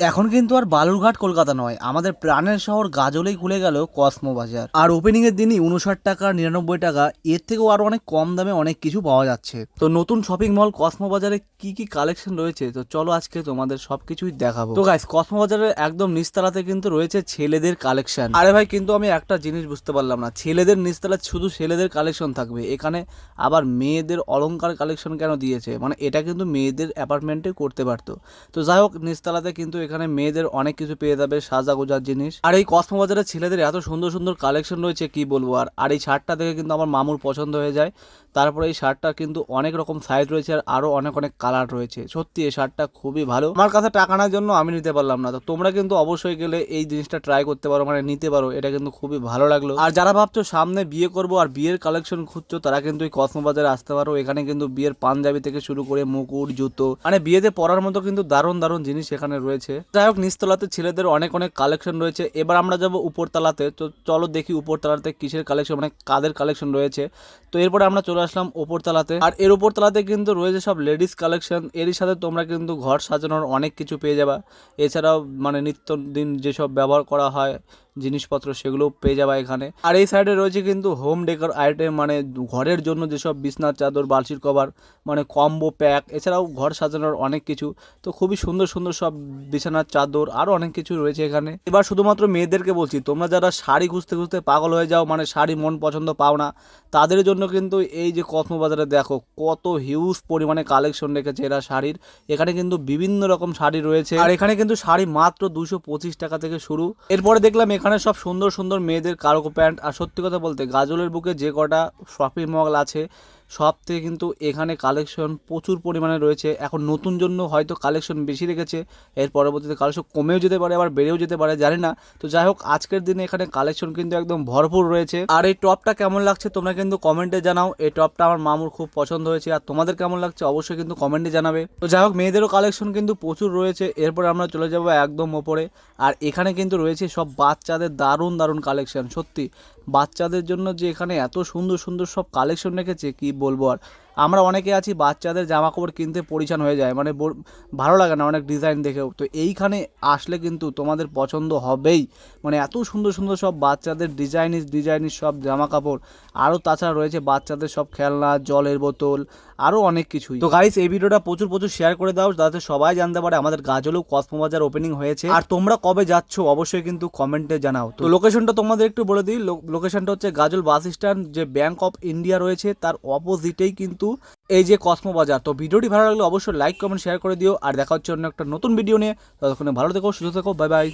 এখন কিন্তু আর বালুরঘাট কলকাতা নয়, আমাদের প্রাণের শহর গাজলেই খুলে গেল কসমো বাজার। আর ওপেনিং এর দিনই উনষাট টাকা, নিরানব্বই টাকা, এর থেকেও আরও অনেক কম দামে অনেক কিছু পাওয়া যাচ্ছে। তো নতুন শপিং মল কসমো বাজারে কি কি কালেকশন রয়েছে? তো চলো আজকে তোমাদের সবকিছুই দেখাবো। তো গাইস কসমো বাজারের একদম নিচতলাতে কিন্তু রয়েছে ছেলেদের কালেকশন আরে ভাই, কিন্তু আমি একটা জিনিস বুঝতে পারলাম না। ছেলেদের নিচতলা শুধু ছেলেদের কালেকশন থাকবে। এখানে আবার মেয়েদের অলংকার কালেকশন কেন দিয়েছে? মানে এটা কিন্তু মেয়েদের অ্যাপার্টমেন্টে করতে পারতো। তো যাই হোক নিচতলাতে কিন্তু এখানে মেয়েদের অনেক কিছু পেয়ে যাবে সাজা গোজার জিনিস। আর এই কসমো বাজারে ছেলেদের এত সুন্দর সুন্দর কালেকশন রয়েছে, কি বলব? আর আর এই শার্টটা দেখে কিন্তু আমার মামুর পছন্দ হয়ে যায়। তারপরে এই শার্টটা কিন্তু অনেক রকম সাইজ রয়েছে আর আরও অনেক অনেক কালার রয়েছে। সত্যি এই শার্টটা খুবই ভালো। আমার কাছে টাকা নেওয়ার জন্য আমি নিতে পারলাম না। তো তোমরা কিন্তু অবশ্যই গেলে এই জিনিসটা ট্রাই করতে পারো মানে নিতে পারো। এটা কিন্তু খুবই ভালো লাগল। আর যারা ভাবছ সামনে বিয়ে করব আর বিয়ের কালেকশন খুঁজছো, তারা কিন্তু এই কসমো বাজারে আসতে পারো। এখানে কিন্তু বিয়ের পাঞ্জাবি থেকে শুরু করে মুকুট, জুতো মানে বিয়েতে পরার মতো কিন্তু দারুণ দারুণ জিনিস এখানে রয়েছে। যাই হোক, নিচতলাতে ছেলেদের অনেক অনেক কালেকশন রয়েছে। এবার আমরা যাব উপরতলাতে। তো চলো দেখি উপরতলাতে কিসের কালেকশন মানে কাদের কালেকশন রয়েছে। তো এরপরে আমরা চলে আসলাম উপরতলাতে। আর এর উপরতলাতে কিন্তু রয়েছে সব লেডিস কালেকশন এরই সাথে তোমরা কিন্তু ঘর সাজানোর অনেক কিছু পেয়ে যাবা। এছাড়াও মানে নিত্য দিন যেসব ব্যবহার করা হয় জিনিসপত্র সেগুলো পেয়ে যাবা এখানে। আর এই সাইডে রয়েছে কিন্তু হোম ডেকোর আইটেম মানে ঘরের জন্য যেসব বিছনার চাদর বালসির কভার মানে কম্বো প্যাক এছাড়াও ঘর সাজানোর অনেক কিছু। তো খুবই সুন্দর সুন্দর সব বিছানার চাদর আরও অনেক কিছু রয়েছে এখানে। এবার শুধুমাত্র মেয়েদেরকে বলছি, তোমরা যারা শাড়ি খুঁজতে খুঁজতে পাগল হয়ে যাও মানে শাড়ি মন পছন্দ পাও না, তাদের জন্য কিন্তু এই যে কসমো বাজারে দেখো, কত হিউজ পরিমাণে কালেকশন রেখেছে এরা শাড়ির। এখানে কিন্তু বিভিন্ন রকম শাড়ি রয়েছে। আর এখানে কিন্তু শাড়ি মাত্র দুশো টাকা থেকে শুরু। এরপরে দেখলাম এখানে সব সুন্দর সুন্দর মেয়েদের কার্গো প্যান্ট আর সত্যি কথা বলতে গাজলের বুকে যে কটা শপিং মল আছে সব থেকে কিন্তু এখানে কালেকশন প্রচুর পরিমাণে রয়েছে। এখন নতুন জন্য হয়তো কালেকশন বেশি রেখেছে। এর পরবর্তীতে কালেকশন কমেও যেতে পারে, আবার বেড়েও যেতে পারে, জানি না। তো যাই হোক, আজকের দিনে এখানে কালেকশন কিন্তু একদম ভরপুর রয়েছে। আর এই টপটা কেমন লাগছে তোমরা কিন্তু কমেন্টে জানাও। এই টপটা আমার মামুর খুব পছন্দ হয়েছে। আর তোমাদের কেমন লাগছে অবশ্যই কিন্তু কমেন্টে জানাবে। তো যাই হোক, মেয়েদেরও কালেকশন কিন্তু প্রচুর রয়েছে। এরপর আমরা চলে যাব একদম ওপরে। আর এখানে কিন্তু রয়েছে সব বাচ্চাদের দারুণ দারুণ কালেকশন সত্যি। বাচ্চাদের জন্য যে এখানে এত সুন্দর সুন্দর সব কালেকশন রেখেছে, কি বলব আর আমরা অনেকে আছি বাচ্চাদের জামা কাপড় কিনতে পরিচ্ছন্ন হয়ে যায় মানে ভালো লাগে না অনেক ডিজাইন দেখেও তো এইখানে আসলে কিন্তু তোমাদের পছন্দ হবেই। মানে এত সুন্দর সুন্দর সব বাচ্চাদের ডিজাইনিস ডিজাইনিস সব জামা কাপড় আরও তাছাড়া রয়েছে বাচ্চাদের সব খেলনা, জলের বোতল, আরও অনেক কিছুই। তো গাইস এই ভিডিওটা প্রচুর প্রচুর শেয়ার করে দাও, যাতে সবাই জানতে পারে আমাদের গাজলেও কসমো বাজার ওপেনিং হয়েছে। আর তোমরা কবে যাচ্ছ অবশ্যই কিন্তু কমেন্টে জানাও। তো লোকেশনটা তোমাদের একটু বলে দিই লোকেশনটা হচ্ছে গাজল বাস স্ট্যান্ড, যে ব্যাংক অফ ইন্ডিয়া রয়েছে, তার অপোজিটেই কিন্তু এই যে কসমো বাজার, তো ভিডিওটি ভালো লাগলে অবশ্যই লাইক কমেন্ট শেয়ার করে দিও। আর দেখা হচ্ছে অন্য একটা নতুন ভিডিও নিয়ে। ততক্ষণে ভালো থেকো, সুস্থ থেকো বাই বাই